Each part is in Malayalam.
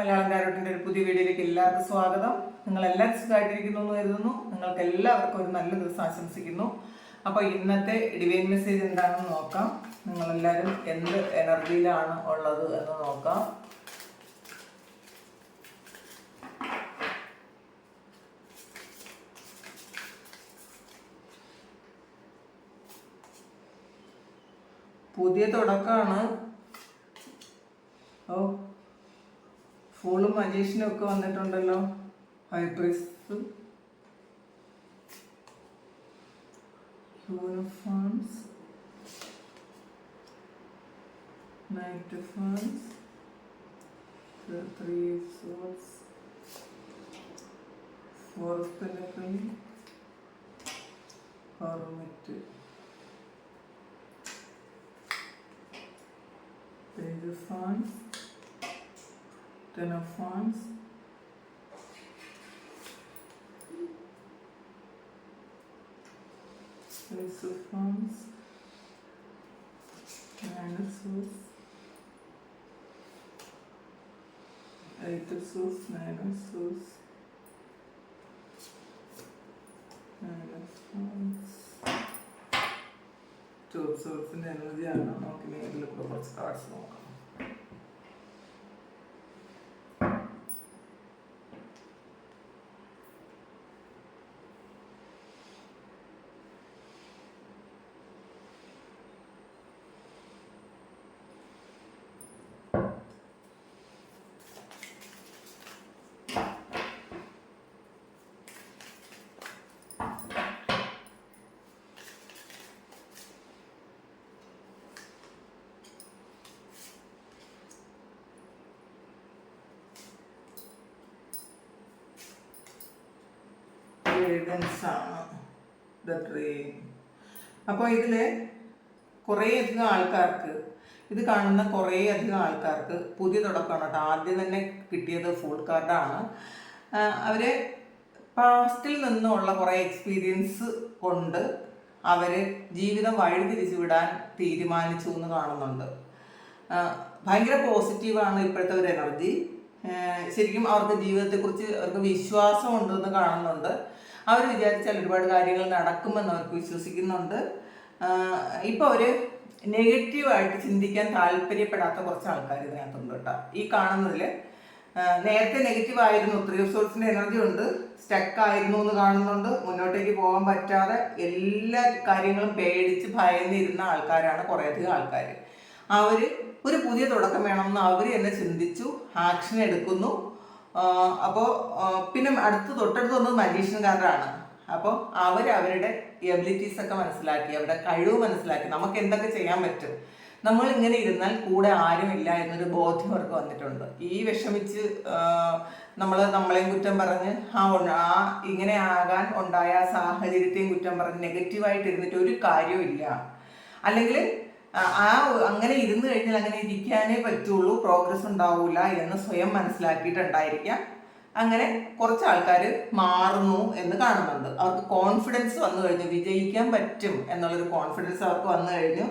മലയാളം കാരോട്ടിന്റെ ഒരു പുതിയ വീഡിയോയിലേക്ക് എല്ലാവർക്കും സ്വാഗതം. നിങ്ങൾ എല്ലാവരും സുഖമായിട്ടിരിക്കുന്നു എന്ന് കരുതുന്നു. നിങ്ങൾക്ക് എല്ലാവർക്കും ഒരു നല്ല ദിവസം ആശംസിക്കുന്നു. അപ്പോൾ ഇന്നത്തെ ഡിവൈൻ മെസ്സേജ് എന്താണെന്ന് നോക്കാം. നിങ്ങളെല്ലാവരും എന്ത് എനർജിയിലാണ് ഉള്ളത് എന്ന് നോക്കാം. പുതിയ തുടക്കമാണ്. ഓ ഫുള്ള് മജീഷ്യനും ഒക്കെ വന്നിട്ടുണ്ടല്ലോ. High priestess uniforms knight forms three souls fourth pentacle ഹോർമെറ്റ് of Wands, ten of wands, ace of wands, nine of swords, eight of swords, nine of swords, nine of wands. Two of swords, and then the other one, okay, maybe look at what's cards. Guidance ആണ് ദ ട്രെയിൻ അപ്പോൾ ഇതിൽ കുറേയധികം ആൾക്കാർക്ക് ഇത് കാണുന്ന കുറേയധികം ആൾക്കാർക്ക് പുതിയ തുടക്കമാണ് കേട്ടോ. ആദ്യം തന്നെ കിട്ടിയത് ഫുൾ കാർഡാണ് അവർ പാസ്റ്റിൽ നിന്നുള്ള കുറേ എക്സ്പീരിയൻസ് കൊണ്ട് അവർ ജീവിതം വഴിതിരിച്ചു വിടാൻ തീരുമാനിച്ചു എന്ന് കാണുന്നുണ്ട്. ഭയങ്കര പോസിറ്റീവാണ് ഇപ്പോഴത്തെ ഒരു എനർജി ശരിക്കും അവർക്ക് ജീവിതത്തെക്കുറിച്ച് അവർക്ക് വിശ്വാസം ഉണ്ടെന്ന് കാണുന്നുണ്ട്. അവർ വിചാരിച്ചാൽ ഒരുപാട് കാര്യങ്ങൾ നടക്കുമെന്ന് അവർക്ക് വിശ്വസിക്കുന്നുണ്ട്. ഇപ്പോൾ ഒരു നെഗറ്റീവായിട്ട് ചിന്തിക്കാൻ താല്പര്യപ്പെടാത്ത കുറച്ച് ആൾക്കാർ ഇതിനകത്തുണ്ട് കേട്ടോ. ഈ കാണുന്നതിൽ നേരത്തെ നെഗറ്റീവ് ആയിരുന്നു ത്രീ എനർജി ഉണ്ട് സ്റ്റക്ക് ആയിരുന്നു എന്ന് കാണുന്നുണ്ട് മുന്നോട്ടേക്ക് പോകാൻ പറ്റാതെ എല്ലാ കാര്യങ്ങളും പേടിച്ച് ഭയന്നിരുന്ന ആൾക്കാരാണ് കുറേയധികം ആൾക്കാർ അവർ ഒരു പുതിയ തുടക്കം വേണമെന്ന് അവർ തന്നെ ചിന്തിച്ചു ആക്ഷൻ എടുക്കുന്നു. അപ്പോൾ പിന്നെ അടുത്ത് തൊട്ടടുത്ത് വന്നത് മജീഷ്യൻകാരാണ് അപ്പോൾ അവർ അവരുടെ എബിലിറ്റീസ് ഒക്കെ മനസ്സിലാക്കി അവരുടെ കഴിവ് മനസ്സിലാക്കി നമുക്ക് എന്തൊക്കെ ചെയ്യാൻ പറ്റും. നമ്മൾ ഇങ്ങനെ ഇരുന്നാൽ കൂടെ ആരുമില്ല എന്നൊരു ബോധ്യം അവർക്ക് വന്നിട്ടുണ്ട്. ഈ വിഷമിച്ച് നമ്മൾ നമ്മളെയും കുറ്റം പറഞ്ഞ് ആ ആ ഇങ്ങനെ ആകാൻ ഉണ്ടായ സാഹചര്യത്തെയും കുറ്റം പറഞ്ഞ് നെഗറ്റീവായിട്ട് ഇരുന്നിട്ട് ഒരു കാര്യവും ഇല്ല. അല്ലെങ്കിൽ ആ- അങ്ങനെ ഇരുന്ന് കഴിഞ്ഞാൽ അങ്ങനെ ഇരിക്കാനേ പറ്റുള്ളൂ. പ്രോഗ്രസ് ഉണ്ടാവില്ല എന്ന് സ്വയം മനസ്സിലാക്കിയിട്ടുണ്ടായിരിക്കാം. അങ്ങനെ കുറച്ച് ആൾക്കാർ മാറുന്നു എന്ന് കാണുന്നുണ്ട്. അവർക്ക് കോൺഫിഡൻസ് വന്നു കഴിഞ്ഞു. വിജയിക്കാൻ പറ്റും എന്നുള്ളൊരു കോൺഫിഡൻസ് അവർക്ക് വന്നു കഴിഞ്ഞു.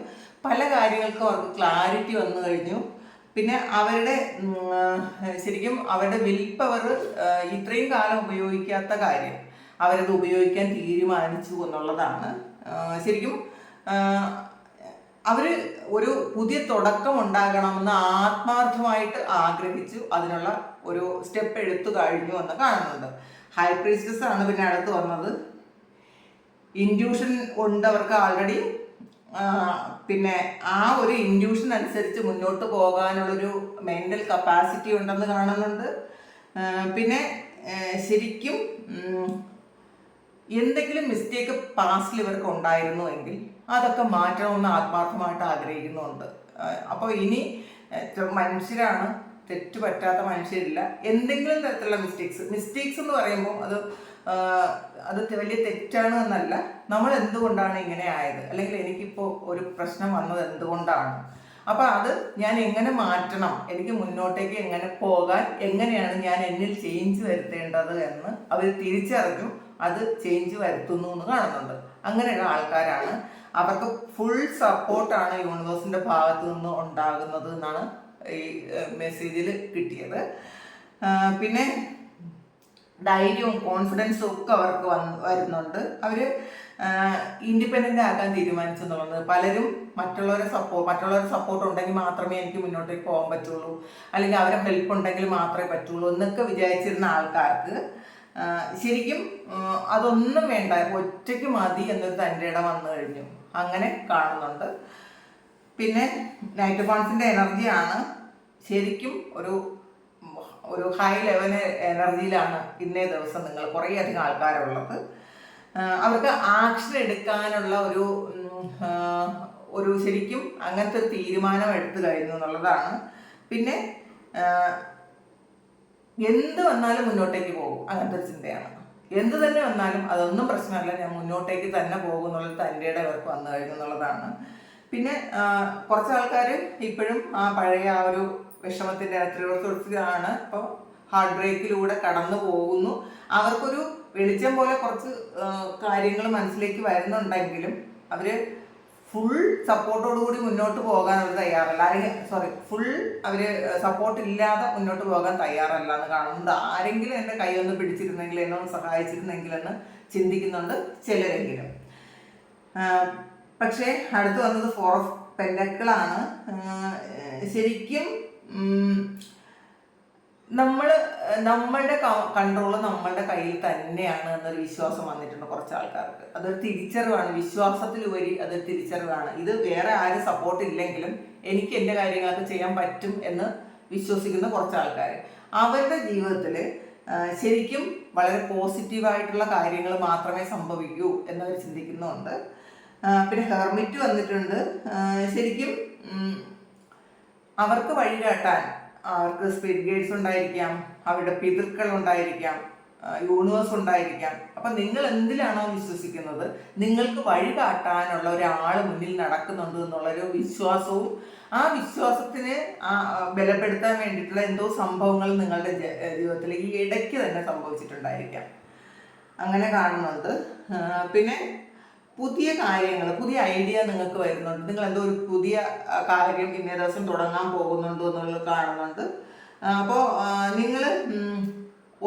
പല കാര്യങ്ങൾക്കും അവർക്ക് ക്ലാരിറ്റി വന്നു കഴിഞ്ഞു. പിന്നെ അവരുടെ ശരിക്കും അവരുടെ വിൽ പവർ ഇത്രയും കാലം ഉപയോഗിക്കാത്ത കാര്യം അവരത് ഉപയോഗിക്കാൻ തീരുമാനിച്ചു എന്നുള്ളതാണ്. ശരിക്കും ആ, അവർ ഒരു പുതിയ തുടക്കം ഉണ്ടാകണമെന്ന് ആത്മാർത്ഥമായിട്ട് ആഗ്രഹിച്ചു അതിനുള്ള ഒരു സ്റ്റെപ്പ് എടുത്തു കഴിഞ്ഞു എന്ന് കാണുന്നുണ്ട്. ഹൈ പ്രീസ്റ്റസ് ആണ് പിന്നെ അടുത്ത് വന്നത്. ഇൻഡ്യൂഷൻ ഉണ്ട് അവർക്ക് ആൾറെഡി പിന്നെ ആ ഒരു ഇൻഡ്യൂഷൻ അനുസരിച്ച് മുന്നോട്ട് പോകാനുള്ളൊരു മെന്റൽ കപ്പാസിറ്റി ഉണ്ടെന്ന് കാണുന്നുണ്ട്. പിന്നെ ശരിക്കും എന്തെങ്കിലും മിസ്റ്റേക്ക് പാസ്റ്റിൽ ഇവർക്ക് ഉണ്ടായിരുന്നു എങ്കിൽ അതൊക്കെ മാറ്റണമെന്ന് ആത്മാർത്ഥമായിട്ട് ആഗ്രഹിക്കുന്നുണ്ട്. അപ്പോൾ ഇനി മനുഷ്യരാണ് തെറ്റ് പറ്റാത്ത മനുഷ്യരില്ല. എന്തെങ്കിലും തരത്തിലുള്ള മിസ്റ്റേക്സ് മിസ്റ്റേക്സ് എന്ന് പറയുമ്പോൾ അത് അത് വലിയ തെറ്റാണ് എന്നല്ല. നമ്മൾ എന്തുകൊണ്ടാണ് ഇങ്ങനെ ആയത്? അല്ലെങ്കിൽ എനിക്കിപ്പോൾ ഒരു പ്രശ്നം വന്നത് എന്തുകൊണ്ടാണ്? അപ്പോൾ അത് ഞാൻ എങ്ങനെ മാറ്റണം? എനിക്ക് മുന്നോട്ടേക്ക് എങ്ങനെ പോകാൻ? എങ്ങനെയാണ് ഞാൻ എന്നിൽ ചേഞ്ച് വരുത്തേണ്ടത് എന്ന് അവർ തിരിച്ചറിഞ്ഞു. അത് ചേഞ്ച് വരുത്തുന്നു എന്ന് കാണുന്നുണ്ട്. അങ്ങനെയുള്ള ആൾക്കാരാണ്. അവർക്ക് ഫുൾ സപ്പോർട്ടാണ് യൂണിവേഴ്സിന്റെ ഭാഗത്തു നിന്ന് ഉണ്ടാകുന്നത് എന്നാണ് ഈ മെസ്സേജിൽ കിട്ടിയത്. പിന്നെ ധൈര്യവും കോൺഫിഡൻസും ഒക്കെ അവർക്ക് വന്ന് വരുന്നുണ്ട്. അവർ ഇൻഡിപെൻഡന്റ് ആകാൻ തീരുമാനിച്ചു എന്നുള്ളത് പലരും മറ്റുള്ളവരെ സപ്പോർട്ട് മറ്റുള്ളവരുടെ സപ്പോർട്ട് ഉണ്ടെങ്കിൽ മാത്രമേ എനിക്ക് മുന്നോട്ടേക്ക് പോകാൻ പറ്റുള്ളൂ. അല്ലെങ്കിൽ അവരെ ഹെൽപ്പ് ഉണ്ടെങ്കിൽ മാത്രമേ പറ്റുള്ളൂ എന്നൊക്കെ വിചാരിച്ചിരുന്ന ആൾക്കാർക്ക് ശരിക്കും അതൊന്നും വേണ്ട. ഒറ്റയ്ക്ക് മതി എന്നൊരു തന്റെ ഇടം വന്നു കഴിഞ്ഞു. അങ്ങനെ കാണുന്നുണ്ട്. പിന്നെ നൈറ്റ് ഫോൺസിന്റെ എനർജിയാണ് ശരിക്കും ഒരു ഒരു ഹൈ ലെവൽ എനർജിയിലാണ് ഇന്നേ ദിവസം നിങ്ങൾ കുറേ അധികം ആൾക്കാരുള്ളത്. അവർക്ക് ആക്ഷൻ എടുക്കാനുള്ള ഒരു ഒരു ശരിക്കും അങ്ങനത്തെ തീരുമാനം എടുത്തു കഴിഞ്ഞു എന്നുള്ളതാണ്. പിന്നെ എന്ത് വന്നാലും മുന്നോട്ടേക്ക് പോകും. അങ്ങനത്തെ ചിന്തയാണ്. എന്ത് തന്നെ വന്നാലും അതൊന്നും പ്രശ്നമല്ല. ഞാൻ മുന്നോട്ടേക്ക് തന്നെ പോകും എന്നുള്ളത് തന്റെ ഇടം അവർക്ക് വന്നു കഴിഞ്ഞു എന്നുള്ളതാണ് പിന്നെ കുറച്ച് ആൾക്കാർ ഇപ്പോഴും ആ പഴയ ആ ഒരു വിഷമത്തിന്റെ അത്രയോടത്തൊടുത്തിലാണ് ഇപ്പോൾ ഹാർട്ട് ബ്രേക്കിലൂടെ കടന്നു പോകുന്നു. അവർക്കൊരു വെളിച്ചം പോലെ കുറച്ച് കാര്യങ്ങൾ മനസ്സിലേക്ക് വരുന്നുണ്ടെങ്കിലും അവർ ഫുൾ സപ്പോർട്ടോടുകൂടി മുന്നോട്ട് പോകാൻ അവർ തയ്യാറല്ല. അല്ലെങ്കിൽ സോറി ഫുൾ അവർ സപ്പോർട്ട് ഇല്ലാതെ മുന്നോട്ട് പോകാൻ തയ്യാറല്ല എന്ന് കാണുന്നുണ്ട്. ആരെങ്കിലും എന്റെ കൈ ഒന്ന് പിടിച്ചിരുന്നെങ്കിൽ എന്നെ ഒന്ന് സഹായിച്ചിരുന്നെങ്കിൽ എന്ന് ചിന്തിക്കുന്നുണ്ട് ചിലരെങ്കിലും. പക്ഷേ അടുത്ത് വന്നത് ഫോർ ഓഫ് പെൻഡക്കിളാണ് ശരിക്കും നമ്മൾ നമ്മളുടെ കൺട്രോൾ നമ്മളുടെ കയ്യിൽ തന്നെയാണ് എന്നൊരു വിശ്വാസം വന്നിട്ടുണ്ട് കുറച്ച് ആൾക്കാർക്ക്. അതൊരു തിരിച്ചറിവാണ്. വിശ്വാസത്തിലുപരി അതൊരു തിരിച്ചറിവാണ്. ഇത് വേറെ ആരും സപ്പോർട്ട് ഇല്ലെങ്കിലും എനിക്ക് എന്റെ കാര്യങ്ങളൊക്കെ ചെയ്യാൻ പറ്റും എന്ന് വിശ്വസിക്കുന്ന കുറച്ച് ആൾക്കാർ അവരുടെ ജീവിതത്തിൽ ശരിക്കും വളരെ പോസിറ്റീവായിട്ടുള്ള കാര്യങ്ങൾ മാത്രമേ സംഭവിക്കൂ എന്നവർ ചിന്തിക്കുന്നുണ്ട്. പിന്നെ ഹെർമിറ്റ് വന്നിട്ടുണ്ട്. ശരിക്കും അവർക്ക് അവർക്ക് വഴികാട്ടാൻ അവർക്ക് സ്പിരിറ്റ് ഗൈഡ്സ് ഉണ്ടായിരിക്കാം അവരുടെ പിതൃക്കൾ ഉണ്ടായിരിക്കാം യൂണിവേഴ്സ് ഉണ്ടായിരിക്കാം. അപ്പം നിങ്ങൾ എന്തിലാണോ വിശ്വസിക്കുന്നത്? നിങ്ങൾക്ക് വഴി കാട്ടാനുള്ള ഒരാൾ മുന്നിൽ നടക്കുന്നുണ്ട് എന്നുള്ളൊരു വിശ്വാസവും ആ വിശ്വാസത്തിന് ബലപ്പെടുത്താൻ വേണ്ടിയിട്ടുള്ള എന്തോ സംഭവങ്ങൾ നിങ്ങളുടെ ജീവിതത്തിലേക്ക് ഇടയ്ക്ക് തന്നെ സംഭവിച്ചിട്ടുണ്ടായിരിക്കാം. അങ്ങനെ കാണുന്നുണ്ട്. പിന്നെ പുതിയ കാര്യങ്ങൾ പുതിയ ഐഡിയ നിങ്ങൾക്ക് വരുന്നുണ്ട്. നിങ്ങൾ എന്തോ ഒരു പുതിയ കാര്യം ഇന്നേ ദിവസം തുടങ്ങാൻ പോകുന്നുണ്ടോ എന്നുള്ളത് കാണുന്നുണ്ട്. അപ്പോൾ നിങ്ങൾ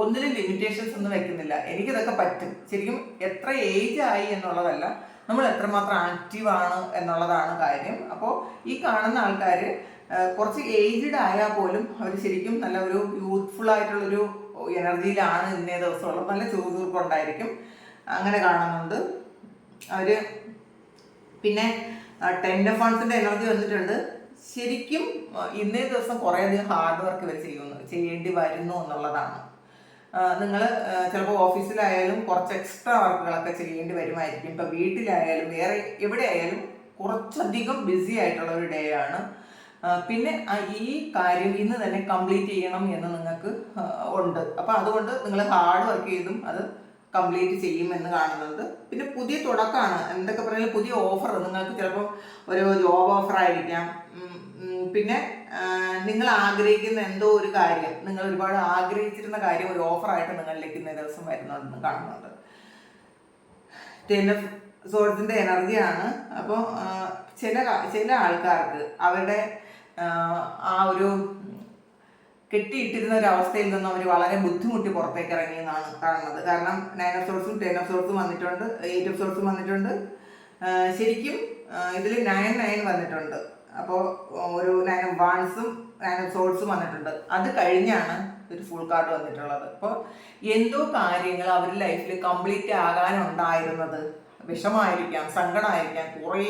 ഒന്നിലും ലിമിറ്റേഷൻസ് ഒന്നും വെക്കുന്നില്ല. എനിക്കിതൊക്കെ പറ്റും. ശരിക്കും എത്ര ഏജ് ആയി എന്നുള്ളതല്ല നമ്മൾ എത്രമാത്രം ആക്റ്റീവ് ആണ് എന്നുള്ളതാണ് കാര്യം. അപ്പോൾ ഈ കാണുന്ന ആൾക്കാർ കുറച്ച് ഏജ്ഡ് ആയാൽ പോലും അവർ ശരിക്കും നല്ല ഒരു യൂത്ത്ഫുൾ ആയിട്ടുള്ളൊരു എനർജിയിലാണ് ഇന്നേ ദിവസമുള്ളത്. നല്ല ചുറുചുറുക്കുണ്ടായിരിക്കും അങ്ങനെ കാണുന്നുണ്ട്. അവർ പിന്നെ ടെൻ ഓഫ് ഫണ്ട്സിന്റെ എനർജി വന്നിട്ടുണ്ട്. ശരിക്കും ഇന്നേ ദിവസം കുറേയധികം ഹാർഡ് വർക്ക് ഇവർ ചെയ്യുന്നു ചെയ്യേണ്ടി വരുന്നു എന്നുള്ളതാണ്. നിങ്ങൾ ചിലപ്പോൾ ഓഫീസിലായാലും കുറച്ച് എക്സ്ട്രാ വർക്കുകളൊക്കെ ചെയ്യേണ്ടി വരുമായിരിക്കും. ഇപ്പം വീട്ടിലായാലും വേറെ എവിടെയായാലും കുറച്ചധികം ബിസി ആയിട്ടുള്ള ഒരു ഡേ ആണ്. പിന്നെ ഈ കാര്യം ഇന്ന് തന്നെ കംപ്ലീറ്റ് ചെയ്യണം എന്ന് നിങ്ങൾക്ക് ഉണ്ട്. അപ്പം അതുകൊണ്ട് നിങ്ങൾ ഹാർഡ് വർക്ക് ചെയ്തും അത് കംപ്ലീറ്റ് ചെയ്യുമെന്ന് കാണുന്നുണ്ട് പിന്നെ പുതിയ തുടക്കമാണ്. എന്തൊക്കെ പറഞ്ഞാലും പുതിയ ഓഫർ നിങ്ങൾക്ക് ചിലപ്പോൾ ഒരു ജോബ് ഓഫർ ആയിരിക്കാം. പിന്നെ നിങ്ങൾ ആഗ്രഹിക്കുന്ന എന്തോ ഒരു കാര്യം നിങ്ങൾ ഒരുപാട് ആഗ്രഹിച്ചിരുന്ന കാര്യം ഒരു ഓഫറായിട്ട് നിങ്ങളിലേക്ക് ഇന്നേ ദിവസം വരുന്നുണ്ടെന്ന് കാണുന്നുണ്ട്. ടെൻ സോഴ്സിന്റെ എനർജിയാണ് അപ്പോൾ ചില ചില ആൾക്കാർക്ക് അവരുടെ ആ ഒരു കെട്ടിയിട്ടിരുന്ന ഒരു അവസ്ഥയിൽ നിന്ന് അവർ വളരെ ബുദ്ധിമുട്ടി പുറത്തേക്ക് ഇറങ്ങി എന്നാണ് കാണുന്നത്. കാരണം ഓഫ് സോഴ്സും വന്നിട്ടുണ്ട് എയ്റ്റ് ഓഫ് സോഴ്സും വന്നിട്ടുണ്ട്. ശരിക്കും ഇതിൽ നയൻ നയൻ വന്നിട്ടുണ്ട്. അപ്പോൾ ഒരു നയൻ വാൺസും നയൻ സോഴ്സും വന്നിട്ടുണ്ട്. അത് കഴിഞ്ഞാണ് ഒരു ഫുൾ കാർഡ് വന്നിട്ടുള്ളത്. അപ്പോൾ എന്തോ കാര്യങ്ങൾ അവരുടെ ലൈഫിൽ കംപ്ലീറ്റ് ആകാനുണ്ടായിരുന്നത്. വിഷമായിരിക്കാം സങ്കടമായിരിക്കാം. കുറേ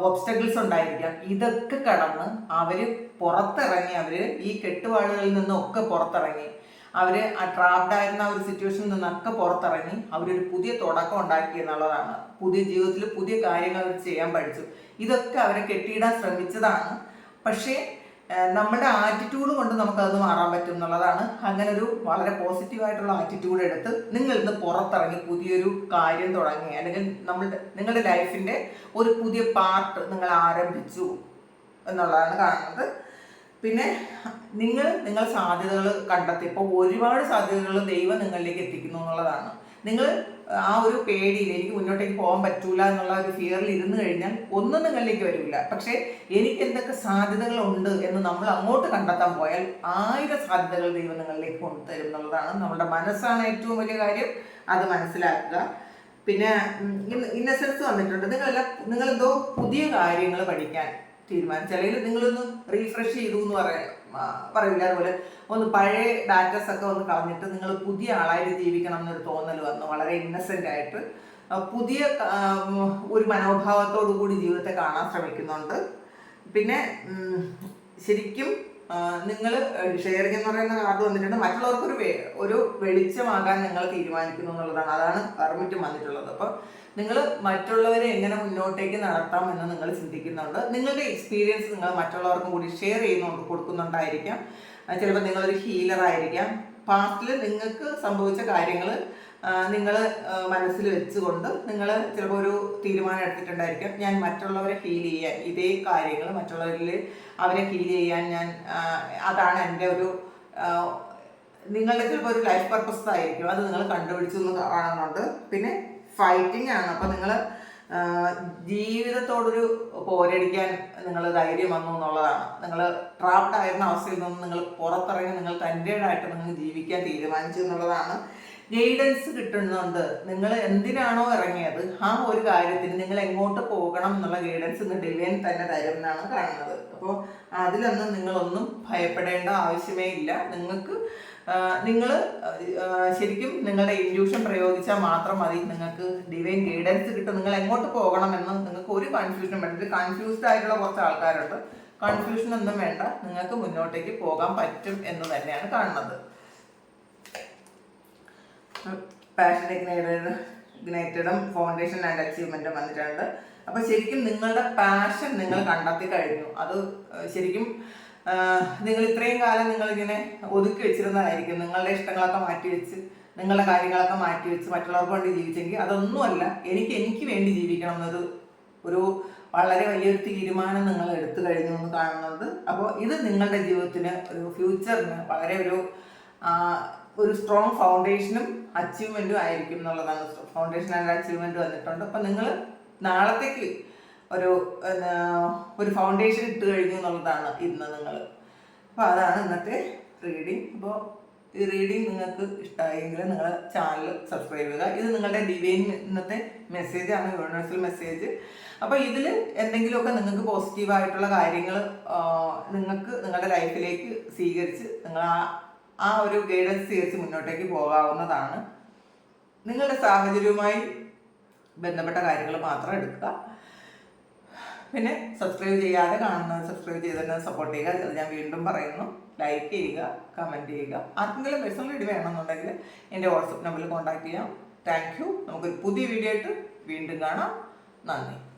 ഒബ്സ്റ്റക്കിൾസ് ഉണ്ടായിരിക്കാം. ഇതൊക്കെ കടന്ന് അവർ പുറത്തിറങ്ങി അവർ ഈ കെട്ടുപാടുകളിൽ നിന്നൊക്കെ പുറത്തിറങ്ങി. അവർ ആ ട്രാപ്ഡ് ആയിരുന്ന ഒരു സിറ്റുവേഷനിൽ നിന്നൊക്കെ പുറത്തിറങ്ങി അവരൊരു പുതിയ തുടക്കം ഉണ്ടാക്കി എന്നുള്ളതാണ്. പുതിയ ജീവിതത്തിൽ പുതിയ കാര്യങ്ങൾ ചെയ്യാൻ പഠിച്ചു. ഇതൊക്കെ അവരെ കെട്ടിയിടാൻ ശ്രമിച്ചതാണ്. പക്ഷേ നമ്മുടെ ആറ്റിറ്റ്യൂഡ് കൊണ്ട് നമുക്കത് മാറാൻ പറ്റും എന്നുള്ളതാണ്. അങ്ങനെ ഒരു വളരെ പോസിറ്റീവായിട്ടുള്ള ആറ്റിറ്റ്യൂഡ് എടുത്ത് നിങ്ങൾ ഇന്ന് പുറത്തിറങ്ങി പുതിയൊരു കാര്യം തുടങ്ങി. അല്ലെങ്കിൽ നമ്മളുടെ നിങ്ങളുടെ ലൈഫിന്റെ ഒരു പുതിയ പാർട്ട് നിങ്ങൾ ആരംഭിച്ചു എന്നുള്ളതാണ് കാണുന്നത്. പിന്നെ നിങ്ങൾ നിങ്ങൾ സാധ്യതകൾ കണ്ടെത്തി. ഇപ്പോൾ ഒരുപാട് സാധ്യതകൾ ദൈവം നിങ്ങളിലേക്ക് എത്തിക്കുന്നു എന്നുള്ളതാണ്. നിങ്ങൾ ആ ഒരു പേടിയിൽ എനിക്ക് മുന്നോട്ടേക്ക് പോകാൻ പറ്റൂല എന്നുള്ള ഒരു ഫിയറിൽ ഇരുന്ന് കഴിഞ്ഞാൽ ഒന്നും നിങ്ങളിലേക്ക് വരില്ല പക്ഷേ എനിക്ക് എന്തൊക്കെ സാധ്യതകളുണ്ട് എന്ന് നമ്മൾ അങ്ങോട്ട് കണ്ടെത്താൻ പോയാൽ ആയിരം സാധ്യതകൾ ദൈവം നിങ്ങളിലേക്ക് കൊണ്ടുതരും എന്നുള്ളതാണ് നമ്മുടെ മനസ്സാണ് ഏറ്റവും വലിയ കാര്യം. അത് മനസ്സിലാക്കുക. പിന്നെ ഇന്നസെൻസ് വന്നിട്ടുണ്ട്. നിങ്ങളെല്ലാം നിങ്ങളെന്തോ പുതിയ കാര്യങ്ങൾ പഠിക്കാൻ തീരുമാനിച്ചു അല്ലെങ്കിൽ നിങ്ങളൊന്ന് റീഫ്രഷ് ചെയ്തു എന്ന് പറയാം പറയില്ല അതുപോലെ ഒന്ന് പഴയ ഡാറ്റസ് ഒക്കെ ഒന്ന് കളഞ്ഞിട്ട് നിങ്ങൾ പുതിയ ആളായിട്ട് ജീവിക്കണം എന്നൊരു തോന്നൽ വന്നു. വളരെ ഇന്നസെന്റ് ആയിട്ട് പുതിയ ഒരു മനോഭാവത്തോടു കൂടി ജീവിതത്തെ കാണാൻ ശ്രമിക്കുന്നുണ്ട്. പിന്നെ ശരിക്കും നിങ്ങൾ ഷെയറിംഗ് എന്ന് പറയുന്ന കാർഡ് വന്നിട്ടുണ്ട്. മറ്റുള്ളവർക്ക് ഒരു ഒരു വെളിച്ചമാകാൻ നിങ്ങൾ തീരുമാനിക്കുന്നു എന്നുള്ളതാണ്. അതാണ് പെർമിറ്റും വന്നിട്ടുള്ളത്. അപ്പോൾ നിങ്ങൾ മറ്റുള്ളവരെ എങ്ങനെ മുന്നോട്ടേക്ക് നടത്താം എന്ന് നിങ്ങൾ ചിന്തിക്കുന്നുണ്ട്. നിങ്ങളുടെ എക്സ്പീരിയൻസ് നിങ്ങൾ മറ്റുള്ളവർക്കും കൂടി ഷെയർ ചെയ്യുന്നുണ്ട് കൊടുക്കുന്നുണ്ടായിരിക്കാം. ചിലപ്പോൾ നിങ്ങളൊരു ഹീലർ ആയിരിക്കാം. പാസ്റ്റിൽ നിങ്ങൾക്ക് സംഭവിച്ച കാര്യങ്ങൾ നിങ്ങൾ മനസ്സിൽ വെച്ചുകൊണ്ട് നിങ്ങൾ ചിലപ്പോൾ ഒരു തീരുമാനം എടുത്തിട്ടുണ്ടായിരിക്കാം. ഞാൻ മറ്റുള്ളവരെ ഫീൽ ചെയ്യാൻ ഇതേ കാര്യങ്ങൾ മറ്റുള്ളവരിൽ അവരെ ഫീൽ ചെയ്യാൻ ഞാൻ അതാണ് എന്റെ ഒരു നിങ്ങളുടെ ചിലപ്പോൾ ഒരു ലൈഫ് പർപ്പസ് ആയിരിക്കും. അത് നിങ്ങൾ കണ്ടുപിടിച്ചു എന്ന് കാണുന്നുണ്ട്. പിന്നെ ഫൈറ്റിംഗ് ആണ്. അപ്പോൾ നിങ്ങൾ ജീവിതത്തോടൊരു പോരടിക്കാൻ നിങ്ങൾ ധൈര്യം വന്നു എന്നുള്ളതാണ്. നിങ്ങൾ ട്രാപ്ഡ് ആയിരുന്ന അവസ്ഥയിൽ നിന്ന് നിങ്ങൾ പുറത്തിറങ്ങി നിങ്ങൾ തന്റെതായിട്ട് നിങ്ങൾ ജീവിക്കാൻ തീരുമാനിച്ചു എന്നുള്ളതാണ് ഗൈഡൻസ് കിട്ടുന്നുണ്ട്. നിങ്ങൾ എന്തിനാണോ ഇറങ്ങിയത്? ആ ഒരു കാര്യത്തിന് നിങ്ങൾ എങ്ങോട്ട് പോകണം എന്നുള്ള ഗൈഡൻസ് ഇന്ന് ഡിവൈൻ തന്നെ തരും എന്നാണ് കാണുന്നത് അപ്പോൾ അതിലൊന്നും നിങ്ങളൊന്നും ഭയപ്പെടേണ്ട ആവശ്യമേ ഇല്ല. നിങ്ങൾക്ക് നിങ്ങൾ ശരിക്കും നിങ്ങളുടെ ഇൻഡ്യൂഷൻ പ്രയോഗിച്ചാൽ മാത്രം മതി. നിങ്ങൾക്ക് ഡിവൈൻ ഗൈഡൻസ് കിട്ടും. നിങ്ങൾ എങ്ങോട്ട് പോകണമെന്ന് നിങ്ങൾക്ക് ഒരു കൺഫ്യൂഷനും വേണ്ട. കൺഫ്യൂസ്ഡ് ആയിട്ടുള്ള കുറച്ച് ആൾക്കാരുണ്ട്. കൺഫ്യൂഷൻ ഒന്നും വേണ്ട. നിങ്ങൾക്ക് മുന്നോട്ടേക്ക് പോകാൻ പറ്റും എന്ന് തന്നെയാണ് കാണുന്നത്. പാഷൻ ഇഗ്നൈറ്റഡ് ഇഗ്നൈറ്റഡും ഫൗണ്ടേഷൻ ആൻഡ് അച്ചീവ്മെന്റും വന്നിട്ടുണ്ട്. അപ്പോൾ ശരിക്കും നിങ്ങളുടെ പാഷൻ നിങ്ങൾ കണ്ടെത്തി കഴിഞ്ഞു. അത് ശരിക്കും നിങ്ങൾ ഇത്രയും കാലം നിങ്ങളിങ്ങനെ ഒതുക്കി വെച്ചിരുന്നതായിരിക്കും. നിങ്ങളുടെ ഇഷ്ടങ്ങളൊക്കെ മാറ്റി വെച്ച് നിങ്ങളുടെ കാര്യങ്ങളൊക്കെ മാറ്റി വെച്ച് മറ്റുള്ളവർക്ക് വേണ്ടി ജീവിച്ചെങ്കിൽ അതൊന്നുമല്ല എനിക്ക് എനിക്ക് വേണ്ടി ജീവിക്കണം എന്നൊരു ഒരു വളരെ വലിയൊരു തീരുമാനം നിങ്ങൾ എടുത്തു കഴിഞ്ഞു എന്ന് കാണുന്നത്. അപ്പോൾ ഇത് നിങ്ങളുടെ ജീവിതത്തിന് ഒരു ഫ്യൂച്ചറിന് വളരെ ഒരു ഒരു സ്ട്രോങ് ഫൗണ്ടേഷനും അച്ചീവ്മെന്റും ആയിരിക്കും എന്നുള്ളതാണ്. ഫൗണ്ടേഷൻ ആൻഡ് അച്ചീവ്മെന്റ് വന്നിട്ടുണ്ട്. അപ്പം നിങ്ങൾ നാളത്തേക്ക് ഒരു ഒരു ഫൗണ്ടേഷൻ ഇട്ട് കഴിഞ്ഞു എന്നുള്ളതാണ് ഇന്ന് നിങ്ങൾ അപ്പോൾ അതാണ് ഇന്നത്തെ റീഡിങ് അപ്പോൾ ഈ റീഡിങ് നിങ്ങൾക്ക് ഇഷ്ടമായെങ്കിൽ നിങ്ങൾ ചാനൽ സബ്സ്ക്രൈബ് ചെയ്യുക. ഇത് നിങ്ങളുടെ ഡിവൈൻ ഇന്നത്തെ മെസ്സേജ് ആണ് യൂണിവേഴ്സൽ മെസ്സേജ് അപ്പോൾ ഇതിൽ എന്തെങ്കിലുമൊക്കെ നിങ്ങൾക്ക് പോസിറ്റീവായിട്ടുള്ള കാര്യങ്ങൾ നിങ്ങൾക്ക് നിങ്ങളുടെ ലൈഫിലേക്ക് സ്വീകരിച്ച് നിങ്ങൾ ആ ആ ഒരു ഗൈഡൻസ് സ്വീകരിച്ച് മുന്നോട്ടേക്ക് പോകാവുന്നതാണ്. നിങ്ങളുടെ സാഹചര്യവുമായി ബന്ധപ്പെട്ട കാര്യങ്ങൾ മാത്രം എടുക്കുക. പിന്നെ സബ്സ്ക്രൈബ് ചെയ്യാതെ കാണുന്നത് സബ്സ്ക്രൈബ് ചെയ്ത് തന്നെ സപ്പോർട്ട് ചെയ്യുക. അത് ഞാൻ വീണ്ടും പറയുന്നു. ലൈക്ക് ചെയ്യുക കമന്റ് ചെയ്യുക. ആർക്കെങ്കിലും പേഴ്സണൽ ഐഡി വേണമെന്നുണ്ടെങ്കിൽ എന്റെ വാട്സപ്പ് നമ്പറിൽ കോൺടാക്ട് ചെയ്യാം. താങ്ക് യു നമുക്കൊരു പുതിയ വീഡിയോ ആയിട്ട് വീണ്ടും കാണാം. നന്ദി.